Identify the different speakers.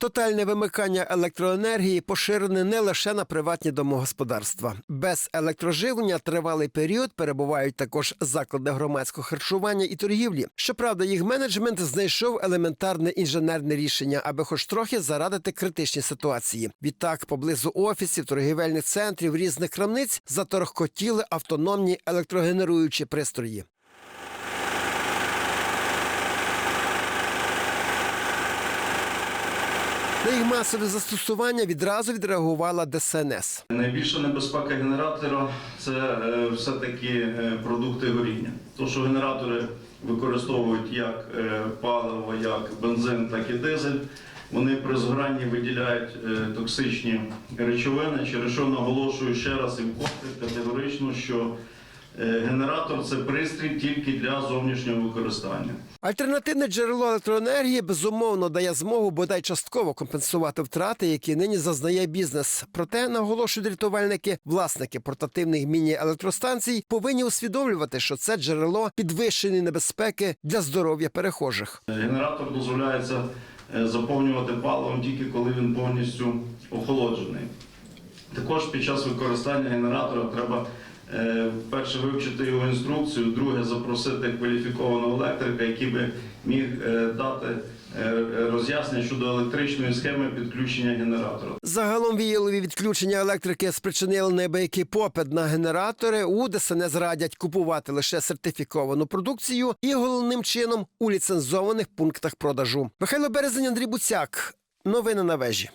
Speaker 1: Тотальне вимикання електроенергії поширене не лише на приватні домогосподарства. Без електроживлення тривалий період перебувають також заклади громадського харчування і торгівлі. Щоправда, їх менеджмент знайшов елементарне інженерне рішення, аби хоч трохи зарадити критичні ситуації. Відтак, поблизу офісів, торгівельних центрів, різних крамниць заторохкотіли автономні електрогенеруючі пристрої. На їх масове застосування відразу відреагувала ДСНС.
Speaker 2: Найбільша небезпека генератора це е, все-таки е, продукти горіння. Тому що генератори використовують як е, паливо, як бензин, так і дизель. Вони при згоранні виділяють токсичні речовини, через що наголошую ще раз і вкотре категорично, що генератор це пристрій тільки для зовнішнього використання.
Speaker 1: Альтернативне джерело електроенергії безумовно дає змогу бодай частково компенсувати втрати, які нині зазнає бізнес. Проте наголошують рятувальники, власники портативних міні-електростанцій повинні усвідомлювати, що це джерело підвищеної небезпеки для здоров'я перехожих.
Speaker 2: Генератор дозволяється е, заповнювати паливом тільки коли він повністю охолоджений. Також під час використання генератора треба е, перше вивчити його інструкцію, друге запросити кваліфікованого електрика, який би міг е, дати е, роз'яснення щодо електричної схеми підключення генератора.
Speaker 1: Загалом віялові відключення електрики спричинили неабиякий попит на генератори. У ДСНС радять купувати лише сертифіковану продукцію і головним чином у ліцензованих пунктах продажу. Михайло Березень, Андрій Буцяк. Новини на вежі.